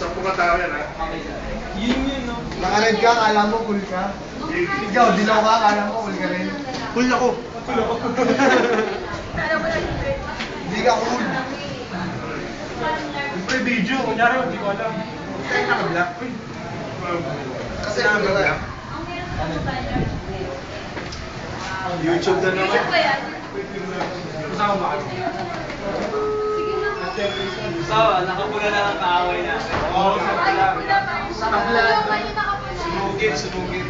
Sampu ka tao yan, ha? Yun yun, no? Naka-red ka, kala mo cool ka. Ikaw, dilaw ka, kala mo cool ka rin. Cool ako. Hindi ka cool. Siyempre, video. Kunyari, hindi ko alam. Kaya naka-black. Uy. Kasi naka-black. YouTube na naman. Kasama ba kayo? So, nakapula na ng kaaway natin. Oo, sa black. Sunugin, sunugin.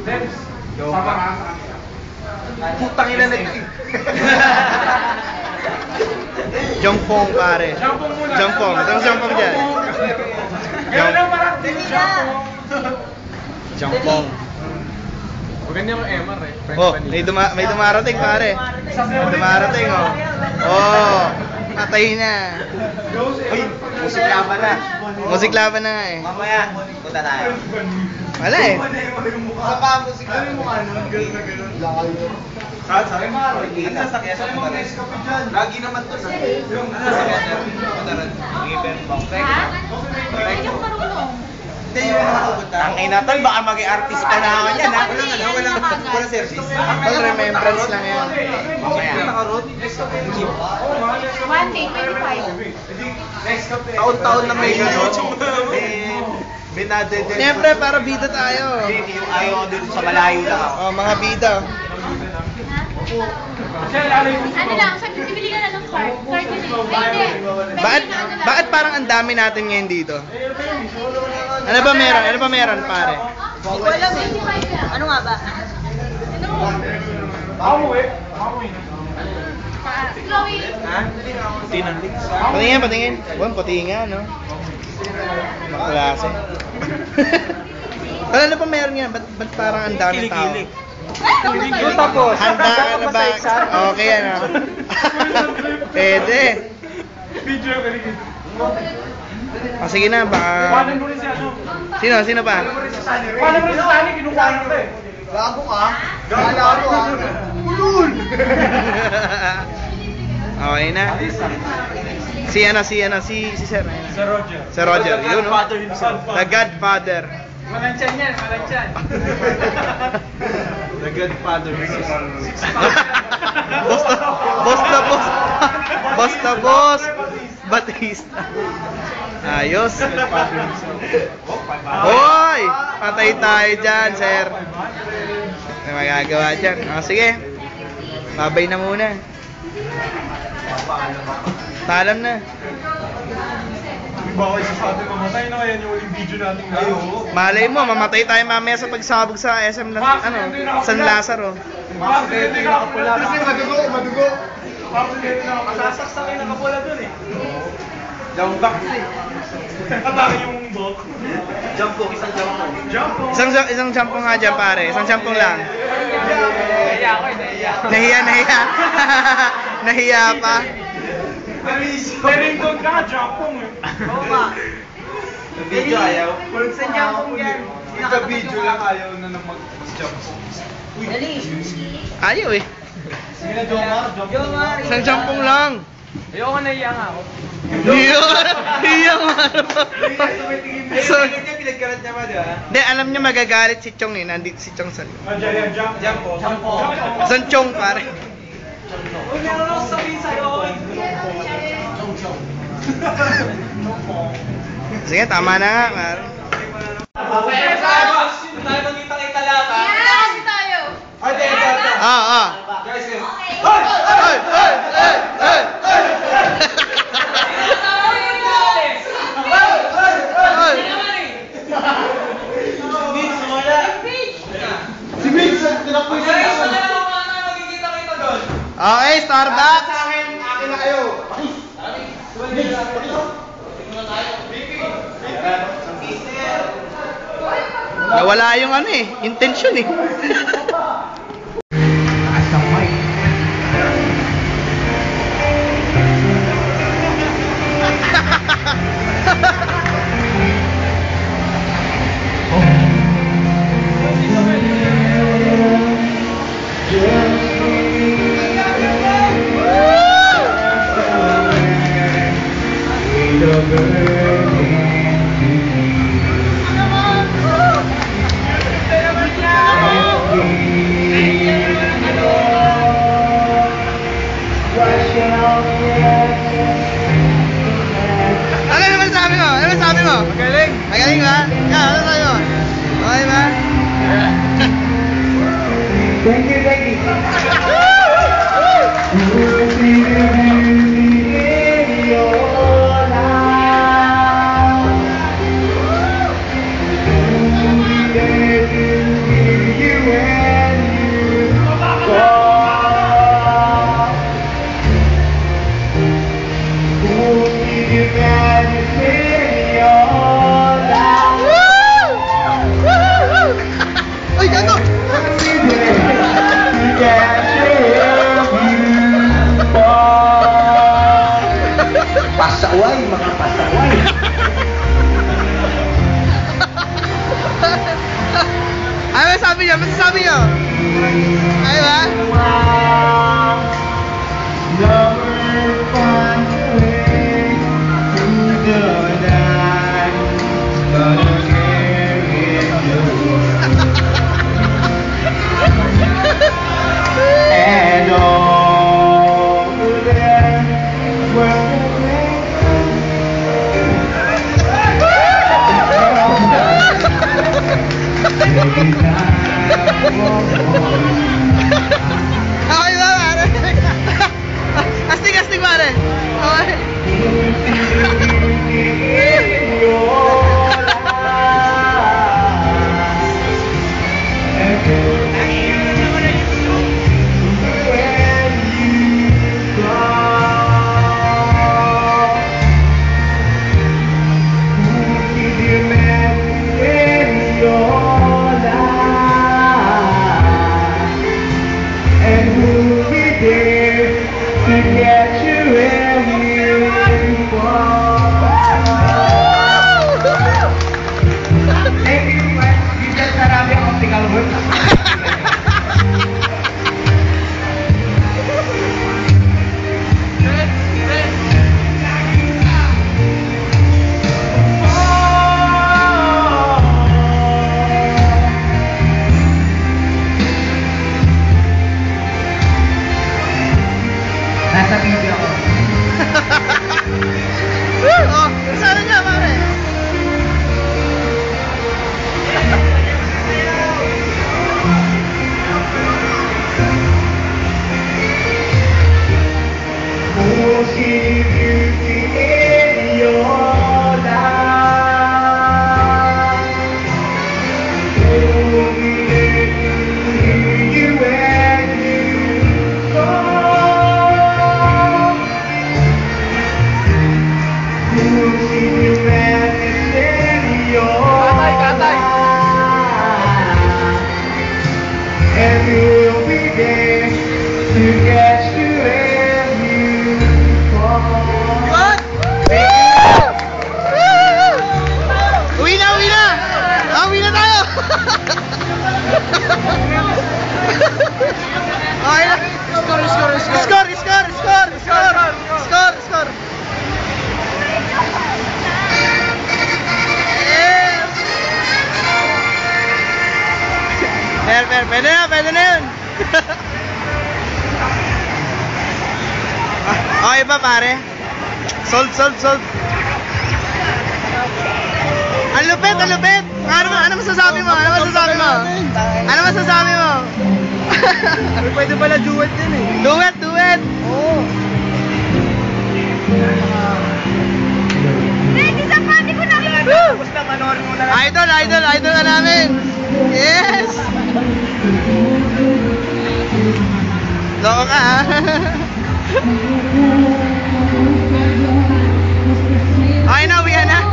Debs, sama ka sa kanila. Putang ina na ito. Jongpong pare. Jampong muna. Jampong. Itong jampong dyan. Ganun lang parang jampong. Jongpong. Maganda yung MR eh. Oh, may, duma may dumarating pare. May dumarating oh. Oh, patay na. Uy, musik laban na. Musik laban na nga eh. Mamaya, punta tayo. Wala eh. Sa pa mo si Ano yung mukha nun? Ganun na ganun. Lakay yun. Saan sa akin? Ang sasakyan sa mga Lagi naman to sa yung sasakyan niya. Punta rin. Given box. Hindi yung mga nakapunta. Ang ina tol, baka maging artist pa na ako yan ha. Walang ano, walang walang service. Tol, remembrance lang yan. Mamaya. Nakaroon. One day, 25. Taon-taon na may gano'n. Eh, binadede. Siyempre, para bida tayo. Hindi, yung ayaw ko dun sa malayo lang ako. Oh, mga bida. Ano lang, sabi bibili ka na ng card. Card yun eh. Bakit, bakit parang ang dami natin ngayon dito? Ano ba meron? Ano ba meron, pare? Hindi ko alam eh. Ano nga ba? Eh. Baka mo eh. Chloe. Ha? Tinanlig. Patingin, patingin. Buwan, puti nga, no? Maklase. Wala ano pa meron yan? Ba't, ba't parang ang dami tao? Yung tapos. Handa ka na ba? Okay, ano? Pwede. Video ka rin. O sige na, baka... Paano mo rin si ano? Sino? Sino pa? Paano mo rin si Sani? Kinukuha na ka eh. Gago ka? Kala mo ah. Ulul! okay na. Si ano, si ano, si, si Sir. Sir Roger. Si Roger, yun, no? Godfather himself. The Godfather. Malanchan yan, malanchan. The Godfather. boss na, boss na boss. Boss na boss. Batista. Ayos. Hoy! Patay tayo dyan, sir. May magagawa dyan. Ah, sige. Babay na muna. Paalam na. Baka si Sabi mamatay na kaya yung uling video natin. Ayo. Malay mo, mamatay tayo mamaya sa pagsabog sa SM La- ano, San Lazaro. Bakit? Kasi madugo, madugo. Bakit yung nakapula? Masasaksakin nakapula dun eh. Jump box eh. Atake yung box. Jump po, isang jump po. Jump po. Isang isang champong nga dyan, pare. Isang champong lang. Nahiya ako eh, nahiya. Nahiya, nahiya. nahiya pa. Tering doon ka, jump po eh. Oo. Sa video ayaw. Sa jump po yan. Sa video lang ayaw na nang mag-jump po. Ayaw eh. Sige na, Jomar. Jomar. Isang champong lang. Ayoko nahiya nga ako. Nga. so, Ayun, niya, pinagkarat niya ba, di ba? Hindi, alam niya magagalit si Chong eh. Nandito si Chong sa likod. Dyan, yan, jump. Jump po. Po. Isang Chong, pare. Uy, meron ako sabihin sa'yo. Sige, tama na nga, pare. Okay, boss. Tayo magkita-kita lang, ha? Yes, tayo. Ay, di, di, di. Ah, ah. Guys, eh. Ay! Ay! Ay! Ay! Ay! Ay! Vince, wala. Si Vincent, tinapoy sa Guys, wala na mga na magkikita-kita doon. Okay, Starbucks! Sa akin, akin na kayo. Nawala yung ano eh, intention eh. I'm a savior. va. Pwede na, pwede na yun. okay ba pare? Sold, sold, sold. Ang lupit, ang lupit. Ano, ano masasabi mo? Ano masasabi mo? Ano masasabi mo? Pwede pala duet din eh. Duet, duet. Oo. Oh. Sa party ko na. Idol, idol, idol na namin. Yes! Oo nga. Ah. okay na, uwi na.